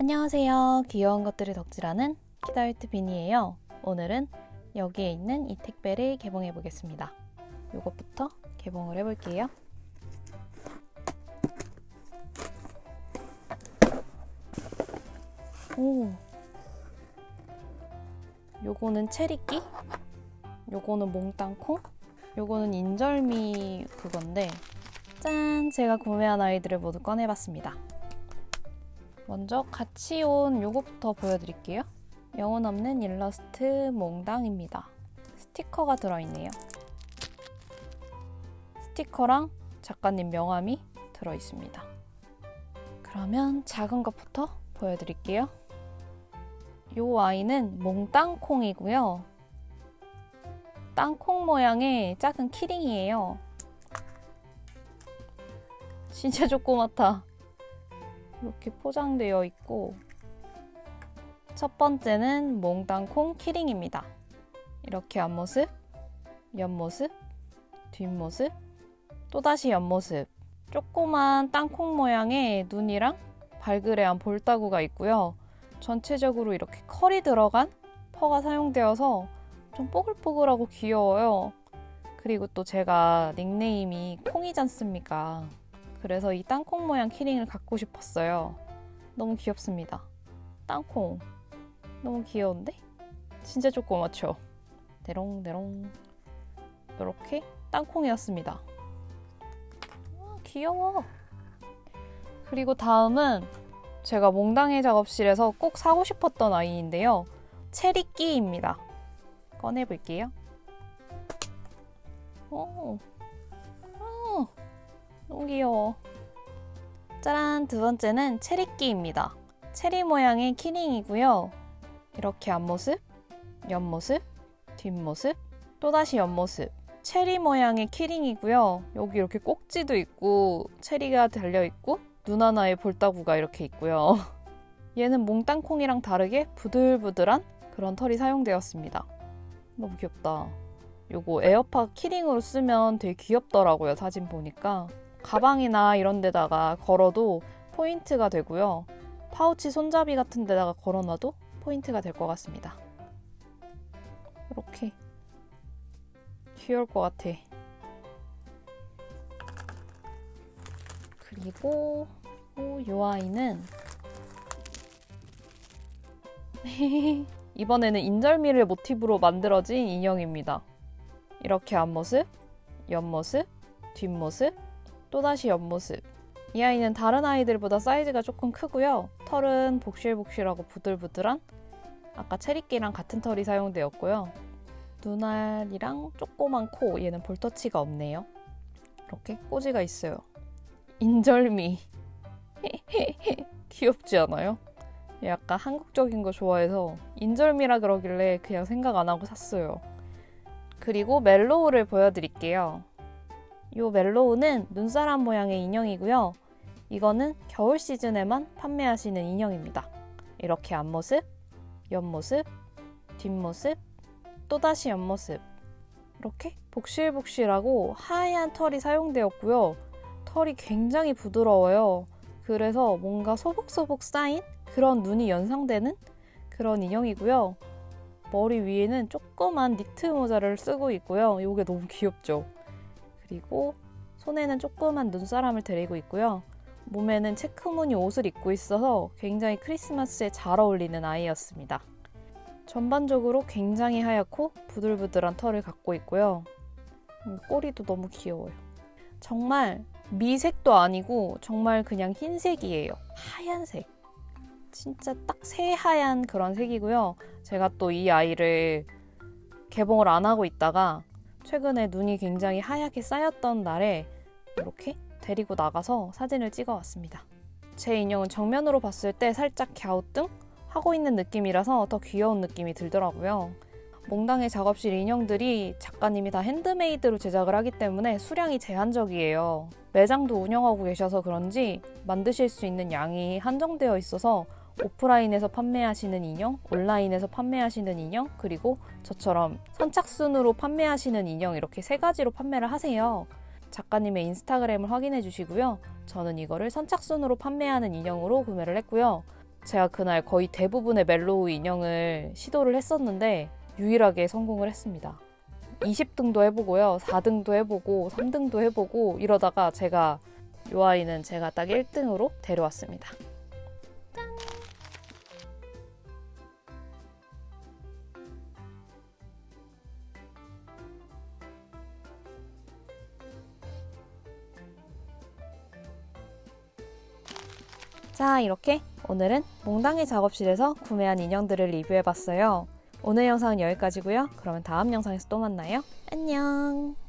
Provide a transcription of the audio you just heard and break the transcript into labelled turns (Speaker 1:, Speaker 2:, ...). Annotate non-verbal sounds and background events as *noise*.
Speaker 1: 안녕하세요. 귀여운 것들을 덕질하는 키다유트 비니예요. 오늘은 여기에 있는 이 택배를 개봉해 보겠습니다. 이것부터 개봉을 해볼게요. 오, 요거는 체리끼, 요거는 몽땅콩, 요거는 인절미 그건데 짠! 제가 구매한 아이들을 모두 꺼내봤습니다. 먼저 같이 온 요거부터 보여드릴게요. 영혼 없는 일러스트 몽당입니다. 스티커가 들어있네요. 스티커랑 작가님 명함이 들어있습니다. 그러면 작은 것부터 보여드릴게요. 요 아이는 몽땅콩이고요. 땅콩 모양의 작은 키링이에요. 진짜 조그맣다. 이렇게 포장되어 있고 첫 번째는 몽땅콩 키링입니다. 이렇게 앞모습, 옆모습, 뒷모습, 또다시 옆모습 조그만 땅콩 모양의 눈이랑 발그레한 볼따구가 있고요. 전체적으로 이렇게 컬이 들어간 퍼가 사용되어서 좀 뽀글뽀글하고 귀여워요. 그리고 또 제가 닉네임이 콩이지 않습니까? 그래서 이 땅콩 모양 키링을 갖고 싶었어요. 너무 귀엽습니다. 땅콩. 너무 귀여운데? 진짜 조그맣죠? 대롱대롱. 이렇게 땅콩이었습니다. 아, 귀여워. 그리고 다음은 제가 몽당의 작업실에서 꼭 사고 싶었던 아이인데요. 체리끼입니다. 꺼내볼게요. 오, 오, 너무 귀여워. 짜란, 두 번째는 체리끼입니다. 체리 모양의 키링이고요. 이렇게 앞모습, 옆모습, 뒷모습, 또다시 옆모습. 체리 모양의 키링이고요. 여기 이렇게 꼭지도 있고 체리가 달려 있고 눈 하나에 볼따구가 이렇게 있고요. *laughs* 얘는 몽땅콩이랑 다르게 부들부들한 그런 털이 사용되었습니다. 너무 귀엽다. 요거 에어팟 키링으로 쓰면 되게 귀엽더라고요. 사진 보니까. 가방이나 이런 데다가 걸어도 포인트가 되고요. 파우치 손잡이 같은 데다가 걸어놔도 포인트가 될 것 같습니다. 이렇게 귀여울 것 같아. 그리고 이 아이는 *laughs* 이번에는 인절미를 모티브로 만들어진 인형입니다. 이렇게 앞모습, 옆모습, 뒷모습, 또다시 옆모습. 이 아이는 다른 아이들보다 사이즈가 조금 크고요. 털은 복실복실하고 부들부들한 아까 체리끼랑 같은 털이 사용되었고요. 눈알이랑 조그만 코, 얘는 볼터치가 없네요. 이렇게 꼬지가 있어요. 인절미. *laughs* 귀엽지 않아요? 약간 한국적인 거 좋아해서 인절미라 그러길래 그냥 생각 안 하고 샀어요. 그리고 멜로우를 보여드릴게요. 이 멜로우는 눈사람 모양의 인형이고요. 이거는 겨울 시즌에만 판매하시는 인형입니다. 이렇게 앞모습, 옆모습, 뒷모습, 또다시 옆모습. 이렇게 복실복실하고 하얀 털이 사용되었고요. 털이 굉장히 부드러워요. 그래서 뭔가 소복소복 쌓인 그런 눈이 연상되는 그런 인형이고요. 머리 위에는 조그만 니트 모자를 쓰고 있고요. 이게 너무 귀엽죠? 그리고 손에는 조그만 눈사람을 데리고 있고요. 몸에는 체크 무늬 옷을 입고 있어서 굉장히 크리스마스에 잘 어울리는 아이였습니다. 전반적으로 굉장히 하얗고 부들부들한 털을 갖고 있고요. 음, 꼬리도 너무 귀여워요. 정말 미색도 아니고 정말 그냥 흰색이에요. 하얀색. 진짜 딱 새하얀 그런 색이고요. 제가 또 이 아이를 개봉을 안 하고 있다가 최근에 눈이 굉장히 하얗게 쌓였던 날에 이렇게 데리고 나가서 사진을 찍어 왔습니다. 제 인형은 정면으로 봤을 때 살짝 갸우뚱 하고 있는 느낌이라서 더 귀여운 느낌이 들더라고요. 몽당의 작업실 인형들이 작가님이 다 핸드메이드로 제작을 하기 때문에 수량이 제한적이에요. 매장도 운영하고 계셔서 그런지 만드실 수 있는 양이 한정되어 있어서 오프라인에서 판매하시는 인형, 온라인에서 판매하시는 인형, 그리고 저처럼 선착순으로 판매하시는 인형 이렇게 세 가지로 판매를 하세요. 작가님의 인스타그램을 확인해 주시고요. 저는 이거를 선착순으로 판매하는 인형으로 구매를 했고요. 제가 그날 거의 대부분의 멜로우 인형을 시도를 했었는데 유일하게 성공을 했습니다. 20등도 해보고요. 4등도 해보고 3등도 해보고 이러다가 제가 이 아이는 제가 딱 1등으로 데려왔습니다. 자, 이렇게 오늘은 몽당의 작업실에서 구매한 인형들을 리뷰해봤어요. 오늘 영상은 여기까지고요. 그러면 다음 영상에서 또 만나요. 안녕!